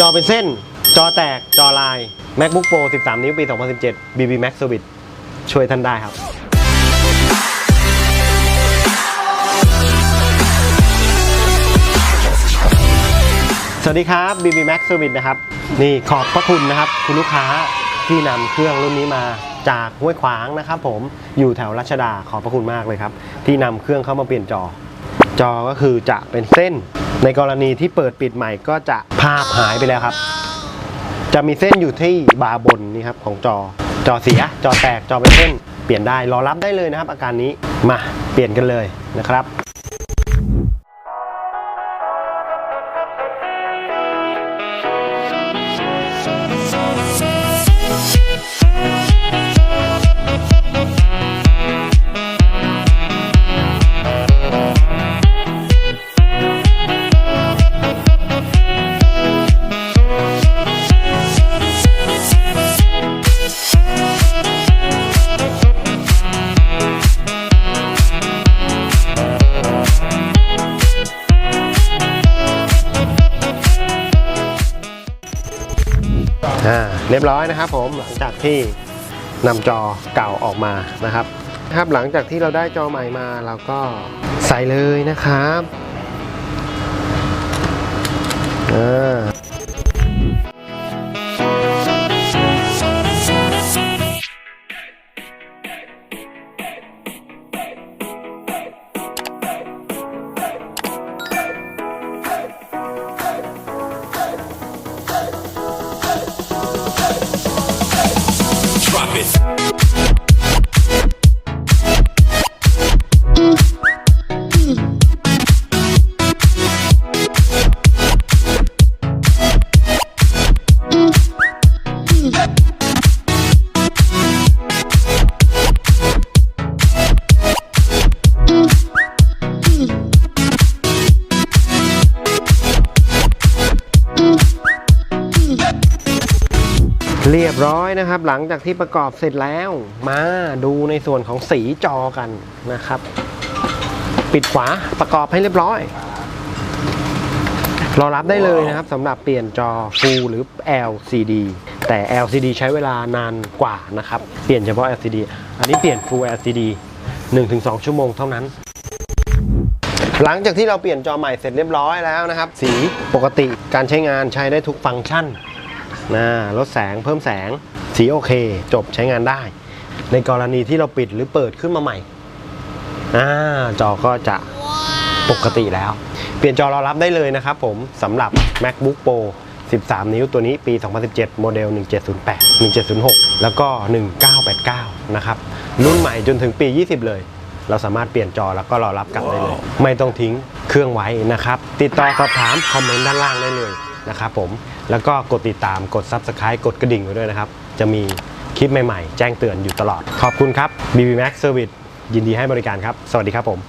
จอเป็นเส้น จอแตก จอลาย MacBook Pro 13 นิ้วปี 2017 BB Max Service ช่วยท่านได้ครับ สวัสดีครับ BB Max Service นะครับ นี่ขอบพระคุณนะครับ คุณลูกค้าที่นำเครื่องรุ่นนี้มาจากห้วยขวางนะครับผมอยู่แถวรัชดาขอบพระคุณมากเลยครับ ที่นำเครื่องเข้ามาเปลี่ยนจอ จอก็คือจะเป็นเส้น ในกรณีที่เปิดปิดใหม่ก็จะภาพหายไปแล้วครับ จะมีเส้นอยู่ที่บาร์บนนี่ครับของจอ จอเสีย จอแตก จอเป็นเส้น เปลี่ยนได้ รอรับได้เลยนะครับ อาการนี้ มา เปลี่ยนกันเลยนะครับ อ่าเรียบร้อยนะครับผมหลังจากที่นำจอเก่าออกมานะครับครับหลังจากที่เราได้จอใหม่มาเราก็ใส่เลยนะครับอ่า เรียบร้อยนะครับ หลังจากที่ประกอบเสร็จแล้วมาดูในส่วนของสีจอกันนะครับ ปิดฝาประกอบให้เรียบร้อยรอรับได้เลยนะครับสำหรับเปลี่ยนจอ Full หรือ LCD แต่ LCD ใช้เวลานานกว่านะครับ เปลี่ยนเฉพาะ LCD อันนี้เปลี่ยน Full LCD 1-2 ชั่วโมงเท่านั้น หลังจากที่เราเปลี่ยนจอใหม่เสร็จเรียบร้อยแล้วนะครับ สีปกติการใช้งานใช้ได้ทุกฟังก์ชัน นะลดแสงเพิ่มแสงสีโอเค จบใช้งานได้ ในกรณีที่เราปิดหรือเปิดขึ้นมาใหม่อ่าจอก็จะปกติแล้ว เปลี่ยนจอรอรับได้เลยนะครับผมสำหรับ MacBook Pro 13 นิ้วตัวนี้ปี 2017 โมเดล 1708 1706 แล้วก็ 1989 นะครับ รุ่นใหม่จนถึงปี 20 เลย เราสามารถเปลี่ยนจอแล้วก็รอรับกลับได้เลย ไม่ต้องทิ้งเครื่องไว้นะครับ ติดต่อสอบถามคอมเมนต์ด้านล่างได้เลย นะครับผมแล้วก็กดติดตามกด Subscribe กดกระดิ่งไว้ด้วยนะครับ จะมีคลิปใหม่ๆ แจ้งเตือนอยู่ตลอด ขอบคุณครับ BB Max Service ยินดีให้บริการครับ สวัสดีครับผม